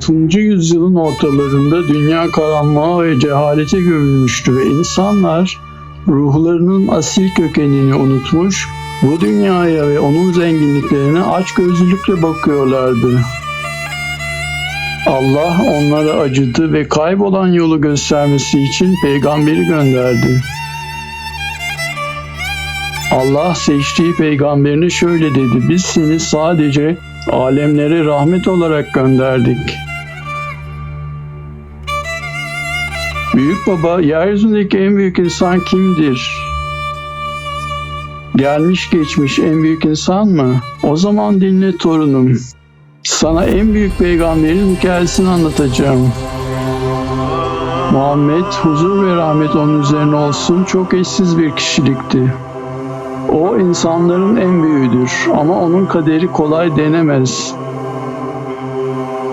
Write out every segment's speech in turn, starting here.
6. yüzyılın ortalarında dünya karanlığa ve cehalete gömülmüştü ve insanlar ruhlarının asil kökenini unutmuş, bu dünyaya ve onun zenginliklerine açgözlülükle bakıyorlardı. Allah onlara acıdı ve kaybolan yolu göstermesi için peygamberi gönderdi. Allah seçtiği peygamberine şöyle dedi. Biz seni sadece alemlere rahmet olarak gönderdik. Büyük baba, yeryüzündeki en büyük insan kimdir? Gelmiş geçmiş en büyük insan mı? O zaman dinle torunum. Sana en büyük peygamberin hikayesini anlatacağım. Muhammed huzur ve rahmet onun üzerine olsun çok eşsiz bir kişilikti. O insanların en büyüğüdür ama onun kaderi kolay denemez.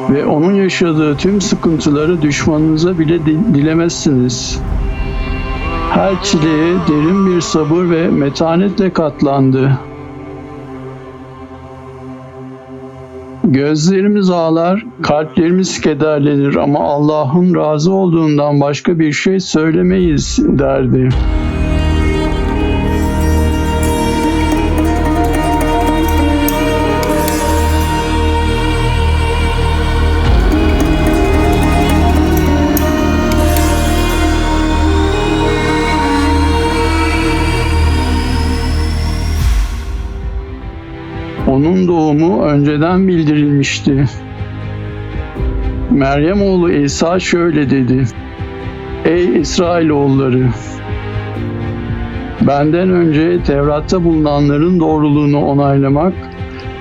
Ve onun yaşadığı tüm sıkıntıları düşmanınıza bile di- dilemezsiniz. Her çileye derin bir sabır ve metanetle katlandı. Gözlerimiz ağlar, kalplerimiz kederlenir ama Allah'ın razı olduğundan başka bir şey söylemeyiz derdi. Onun doğumu önceden bildirilmişti. Meryem oğlu İsa şöyle dedi. Ey İsrailoğulları! Benden önce Tevrat'ta bulunanların doğruluğunu onaylamak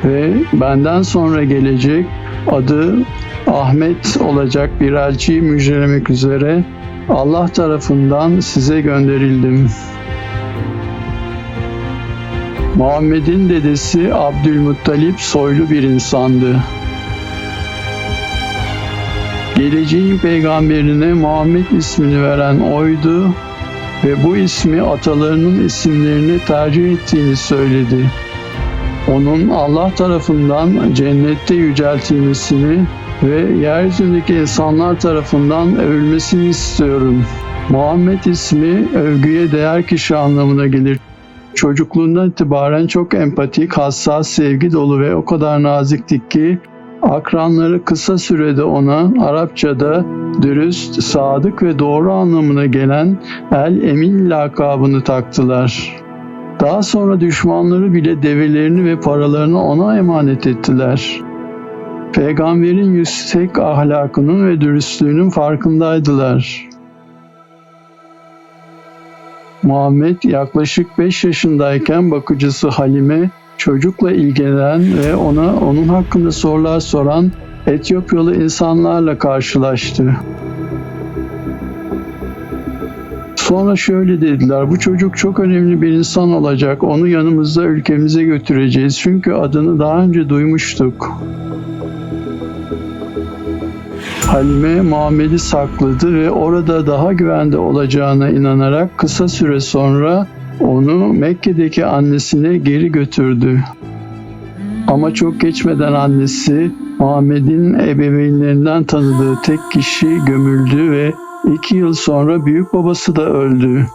ve benden sonra gelecek adı Ahmet olacak bir elçiyi müjdelemek üzere Allah tarafından size gönderildim.'' Muhammed'in dedesi Abdülmuttalip soylu bir insandı. Geleceğin peygamberine Muhammed ismini veren oydu ve bu ismi atalarının isimlerini tercih ettiğini söyledi. Onun Allah tarafından cennette yüceltilmesini ve yeryüzündeki insanlar tarafından övülmesini istiyorum. Muhammed ismi övgüye değer kişi anlamına gelir. Çocukluğundan itibaren çok empatik, hassas, sevgi dolu ve o kadar naziktik ki akranları kısa sürede ona Arapçada dürüst, sadık ve doğru anlamına gelen El Emin lakabını taktılar. Daha sonra düşmanları bile develerini ve paralarını ona emanet ettiler. Peygamberin yüksek ahlakının ve dürüstlüğünün farkındaydılar. Muhammed yaklaşık 5 yaşındayken bakıcısı Halime çocukla ilgilenen ve ona onun hakkında sorular soran Etiyopyalı insanlarla karşılaştı. Sonra şöyle dediler, bu çocuk çok önemli bir insan olacak, onu yanımızda ülkemize götüreceğiz çünkü adını daha önce duymuştuk. Halime Muhammed'i sakladı ve orada daha güvende olacağına inanarak kısa süre sonra onu Mekke'deki annesine geri götürdü. Ama çok geçmeden annesi Muhammed'in ebeveynlerinden tanıdığı tek kişi gömüldü ve iki yıl sonra büyük babası da öldü.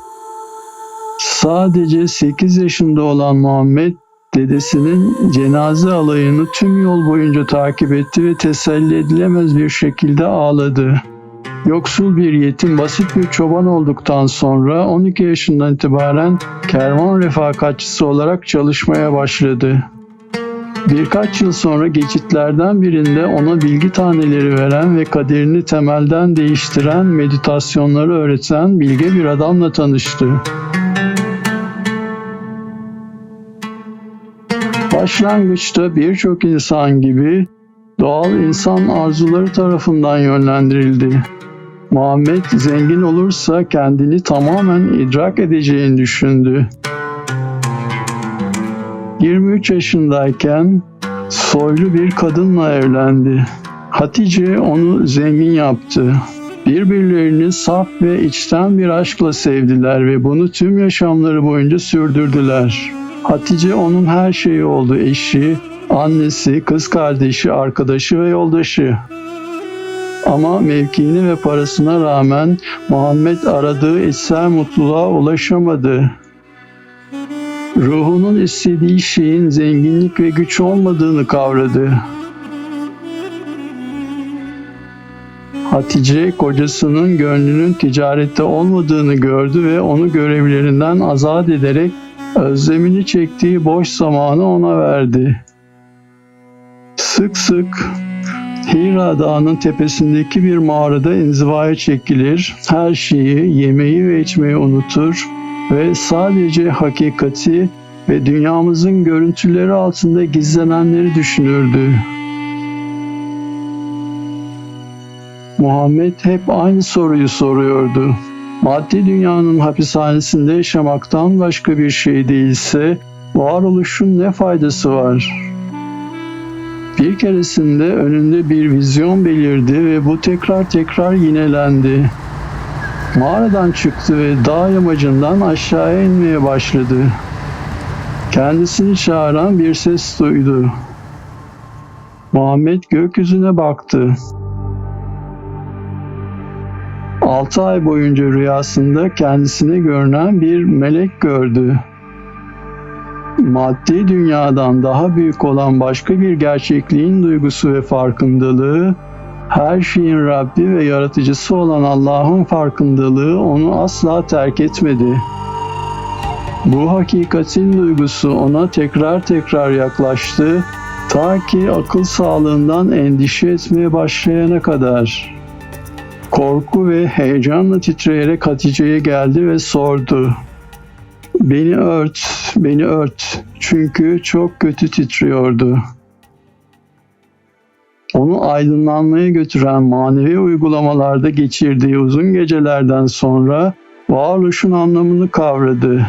Sadece 8 yaşında olan Muhammed dedesinin cenaze alayını tüm yol boyunca takip etti ve teselli edilemez bir şekilde ağladı. Yoksul bir yetim basit bir çoban olduktan sonra 12 yaşından itibaren kervan refakatçisi olarak çalışmaya başladı. Birkaç yıl sonra geçitlerden birinde ona bilgi taneleri veren ve kaderini temelden değiştiren meditasyonları öğreten bilge bir adamla tanıştı. Başlangıçta birçok insan gibi doğal insan arzuları tarafından yönlendirildi. Muhammed zengin olursa kendini tamamen idrak edeceğini düşündü. 23 yaşındayken soylu bir kadınla evlendi. Hatice onu zengin yaptı. Birbirlerini saf ve içten bir aşkla sevdiler ve bunu tüm yaşamları boyunca sürdürdüler. Hatice onun her şeyi oldu. Eşi, annesi, kız kardeşi, arkadaşı ve yoldaşı. Ama mevkiine ve parasına rağmen Muhammed aradığı içsel mutluluğa ulaşamadı. Ruhunun istediği şeyin zenginlik ve güç olmadığını kavradı. Hatice kocasının gönlünün ticarette olmadığını gördü ve onu görevlerinden azat ederek özlemini çektiği boş zamanı ona verdi. Sık sık Hira Dağı'nın tepesindeki bir mağarada inzivaya çekilir, her şeyi, yemeği ve içmeyi unutur ve sadece hakikati ve dünyamızın görüntüleri altında gizlenenleri düşünürdü. Muhammed hep aynı soruyu soruyordu. Maddi dünyanın hapishanesinde yaşamaktan başka bir şey değilse varoluşun ne faydası var? Bir keresinde önünde bir vizyon belirdi ve bu tekrar tekrar yinelendi. Mağaradan çıktı ve dağ yamacından aşağıya inmeye başladı. Kendisini çağıran bir ses duydu. Muhammed gökyüzüne baktı. Altı ay boyunca rüyasında kendisine görünen bir melek gördü. Maddi dünyadan daha büyük olan başka bir gerçekliğin duygusu ve farkındalığı, her şeyin Rabbi ve yaratıcısı olan Allah'ın farkındalığı onu asla terk etmedi. Bu hakikatin duygusu ona tekrar tekrar yaklaştı, ta ki akıl sağlığından endişe etmeye başlayana kadar. Korku ve heyecanla titreyerek Hatice'ye geldi ve sordu. Beni ört, beni ört. Çünkü çok kötü titriyordu. Onu aydınlanmaya götüren manevi uygulamalarda geçirdiği uzun gecelerden sonra varoluşun anlamını kavradı.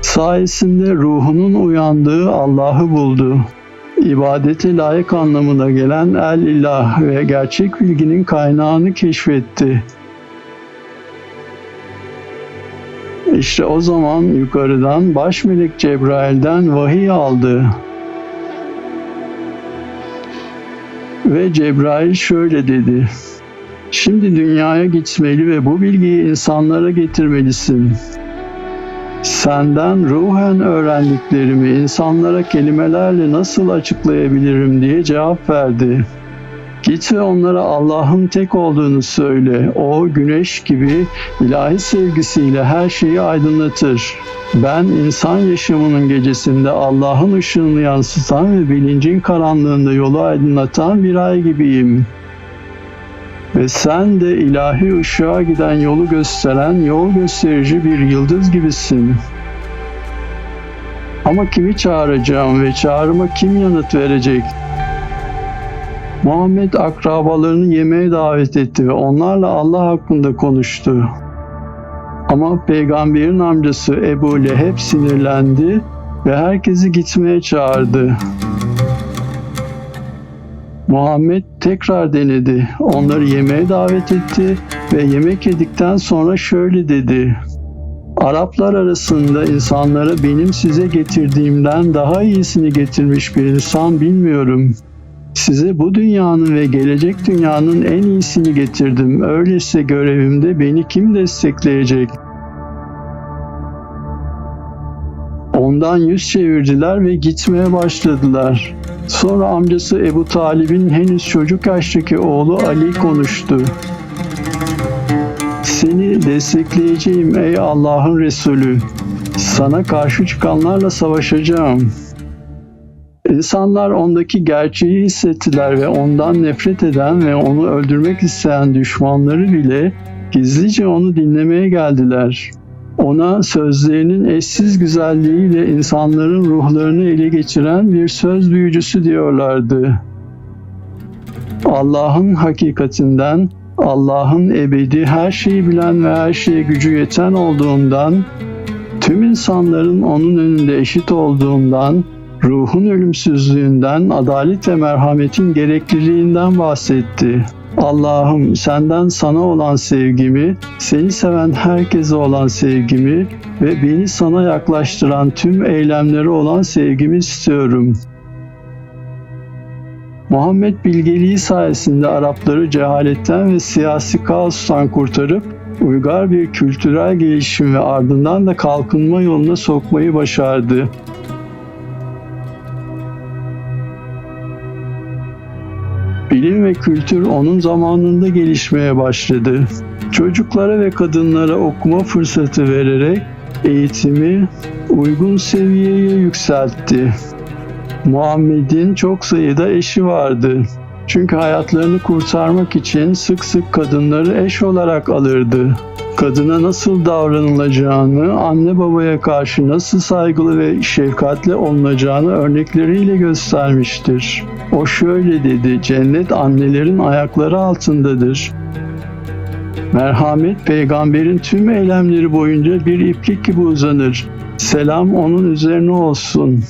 Sayesinde ruhunun uyandığı Allah'ı buldu ibadete layık anlamına gelen El İlah ve gerçek bilginin kaynağını keşfetti. İşte o zaman yukarıdan baş melek Cebrail'den vahiy aldı. Ve Cebrail şöyle dedi. Şimdi dünyaya gitmeli ve bu bilgiyi insanlara getirmelisin. Senden ruhen öğrendiklerimi insanlara kelimelerle nasıl açıklayabilirim diye cevap verdi. Git ve onlara Allah'ın tek olduğunu söyle. O güneş gibi ilahi sevgisiyle her şeyi aydınlatır. Ben insan yaşamının gecesinde Allah'ın ışığını yansıtan ve bilincin karanlığında yolu aydınlatan bir ay gibiyim.'' Ve sen de ilahi ışığa giden yolu gösteren yol gösterici bir yıldız gibisin. Ama kimi çağıracağım ve çağrıma kim yanıt verecek? Muhammed akrabalarını yemeğe davet etti ve onlarla Allah hakkında konuştu. Ama peygamberin amcası Ebu Leheb sinirlendi ve herkesi gitmeye çağırdı. Muhammed tekrar denedi. Onları yemeğe davet etti ve yemek yedikten sonra şöyle dedi. Araplar arasında insanlara benim size getirdiğimden daha iyisini getirmiş bir insan bilmiyorum. Size bu dünyanın ve gelecek dünyanın en iyisini getirdim. Öyleyse görevimde beni kim destekleyecek? Ondan yüz çevirdiler ve gitmeye başladılar. Sonra amcası Ebu Talib'in henüz çocuk yaştaki oğlu Ali konuştu. Seni destekleyeceğim ey Allah'ın Resulü. Sana karşı çıkanlarla savaşacağım. İnsanlar ondaki gerçeği hissettiler ve ondan nefret eden ve onu öldürmek isteyen düşmanları bile gizlice onu dinlemeye geldiler.'' Ona sözlerinin eşsiz güzelliğiyle insanların ruhlarını ele geçiren bir söz büyücüsü diyorlardı. Allah'ın hakikatinden, Allah'ın ebedi her şeyi bilen ve her şeye gücü yeten olduğundan, tüm insanların onun önünde eşit olduğundan, ruhun ölümsüzlüğünden, adalet ve merhametin gerekliliğinden bahsetti.'' Allah'ım senden sana olan sevgimi, seni seven herkese olan sevgimi ve beni sana yaklaştıran tüm eylemleri olan sevgimi istiyorum. Muhammed bilgeliği sayesinde Arapları cehaletten ve siyasi kaostan kurtarıp uygar bir kültürel gelişim ve ardından da kalkınma yoluna sokmayı başardı. Bilim ve kültür onun zamanında gelişmeye başladı. Çocuklara ve kadınlara okuma fırsatı vererek eğitimi uygun seviyeye yükseltti. Muhammed'in çok sayıda eşi vardı. Çünkü hayatlarını kurtarmak için sık sık kadınları eş olarak alırdı. Kadına nasıl davranılacağını, anne babaya karşı nasıl saygılı ve şefkatli olunacağını örnekleriyle göstermiştir. O şöyle dedi, cennet annelerin ayakları altındadır. Merhamet peygamberin tüm eylemleri boyunca bir iplik gibi uzanır. Selam onun üzerine olsun.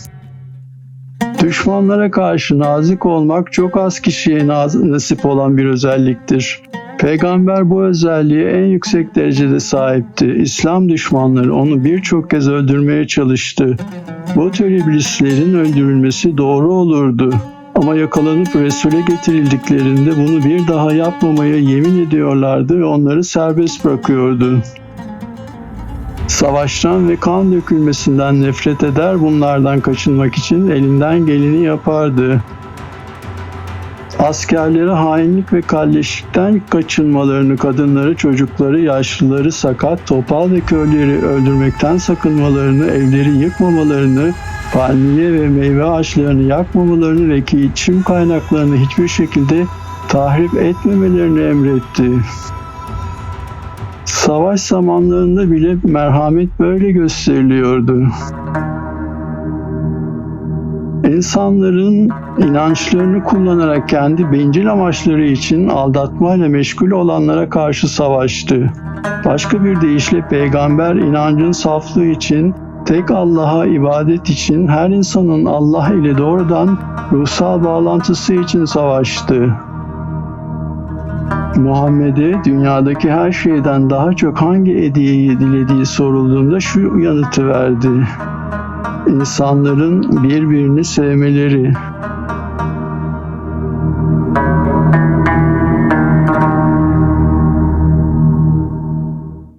Düşmanlara karşı nazik olmak çok az kişiye nasip olan bir özelliktir. Peygamber bu özelliğe en yüksek derecede sahipti. İslam düşmanları onu birçok kez öldürmeye çalıştı. Bu tür iblislerin öldürülmesi doğru olurdu. Ama yakalanıp Resul'e getirildiklerinde bunu bir daha yapmamaya yemin ediyorlardı ve onları serbest bırakıyordu. Savaştan ve kan dökülmesinden nefret eder bunlardan kaçınmak için elinden geleni yapardı. Askerlere hainlik ve kalleşlikten kaçınmalarını, kadınları, çocukları, yaşlıları, sakat, topal ve köyleri öldürmekten sakınmalarını, evleri yıkmamalarını, palmiye ve meyve ağaçlarını yakmamalarını ve ki içim kaynaklarını hiçbir şekilde tahrip etmemelerini emretti. Savaş zamanlarında bile merhamet böyle gösteriliyordu. İnsanların inançlarını kullanarak kendi bencil amaçları için aldatmayla meşgul olanlara karşı savaştı. Başka bir deyişle peygamber inancın saflığı için, tek Allah'a ibadet için, her insanın Allah ile doğrudan ruhsal bağlantısı için savaştı. Muhammed'e dünyadaki her şeyden daha çok hangi hediyeyi dilediği sorulduğunda şu yanıtı verdi. İnsanların birbirini sevmeleri.